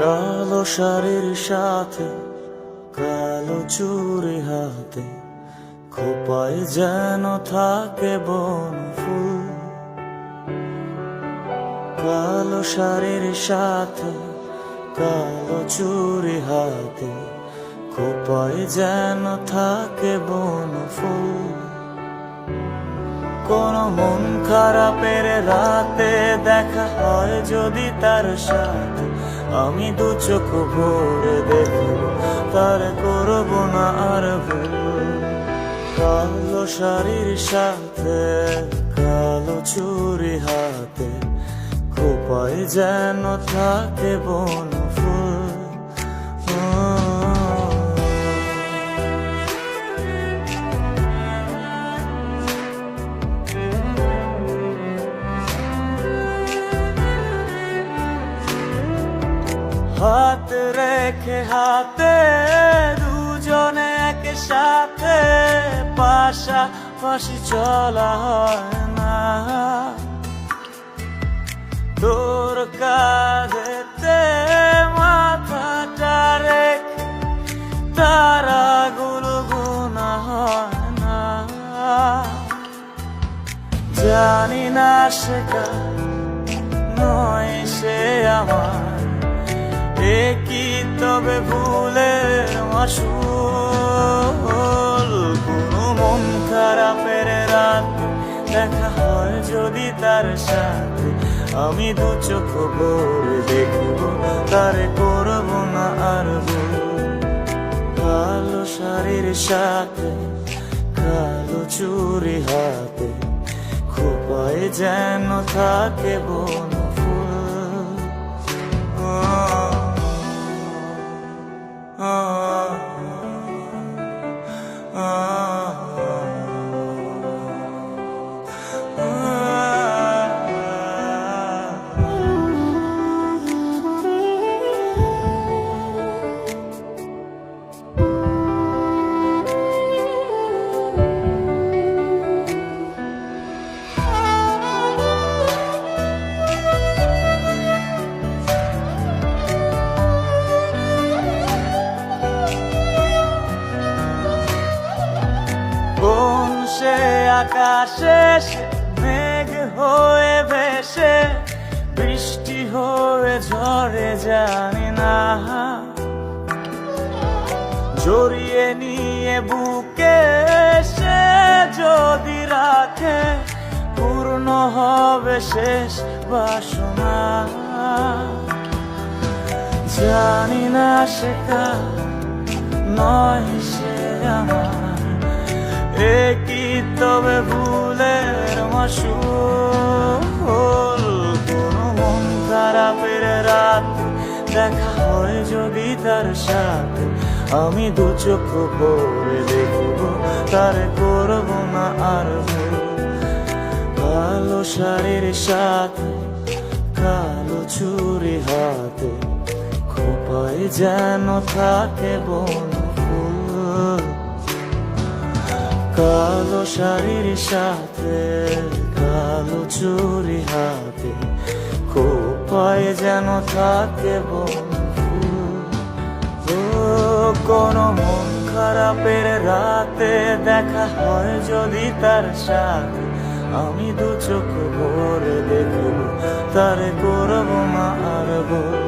কালো শাড়ির সাথে, কালো চুরি হাতে, খোপায় যেন থাকে বন ফুল। কালো শাড়ির সাথে, কালো চুরি হাতে, খোপায় যেন থাকে বন ফুল। কোন মন খারাপের রাতে দেখা হয় যদি তার সাথে আমি দু চোখ ভরে দেখব তার করব না আর ভুল। কালো শাড়ির সাথে, কালো চুরি হাতে, খোপায় যেন থাকে বন। হাত রেখে হাতে, দুজনে একসাথে, পাশাপাশি চলা হয় না। তোর কাঁধেতে মাথাটা রেখে তারাগুলো গোনা হয় না। জানি না সে কার, নয় সে আমার। কি তবে ভুলের মাসুল কোনো মন খারাপের রাত দেখা হয় যদি তার সাথে। আমি দু চোখ ভরে দেখব তার করব না আর কালো শাড়ির সাথে, কালো চুরি হাতে, খোপায় যেন থাকে বন। কোন সে আকাশে মেঘ হয়ে ভেসে, বৃষ্টি হয়ে ঝরে, জানি না। জড়িয়ে নিয়ে বুকে সে যদি রাখে, পূর্ণ হবে শেষ বাসনা। জানি না কার, নয় সে আমার, এ কি তবে ভুলের মাসুল কোনো মন খারাপের রাত দেখা হয় যদি তার সাথে। আমি দু চোখ ভরে দেখব, তার করব না আর কালো শাড়ির সাথে, কালো চুরি হাতে, খোপায় যেন থাকে বন। কালো শাড়ির সাথে, কালো চুরি হাতে, খোপায় যেন থাকে কোন মন খারাপের রাতে দেখা হয় যদি তার সাথে। আমি দু চোখ ভরে দেখব, তার করব ভুল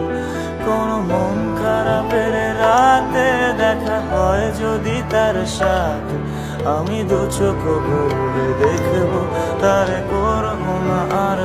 কোন মন খারাপের রাতে দেখা হয় যদি তার সাথে। আমি দু চোখ ভরে দেখব তার করব না আর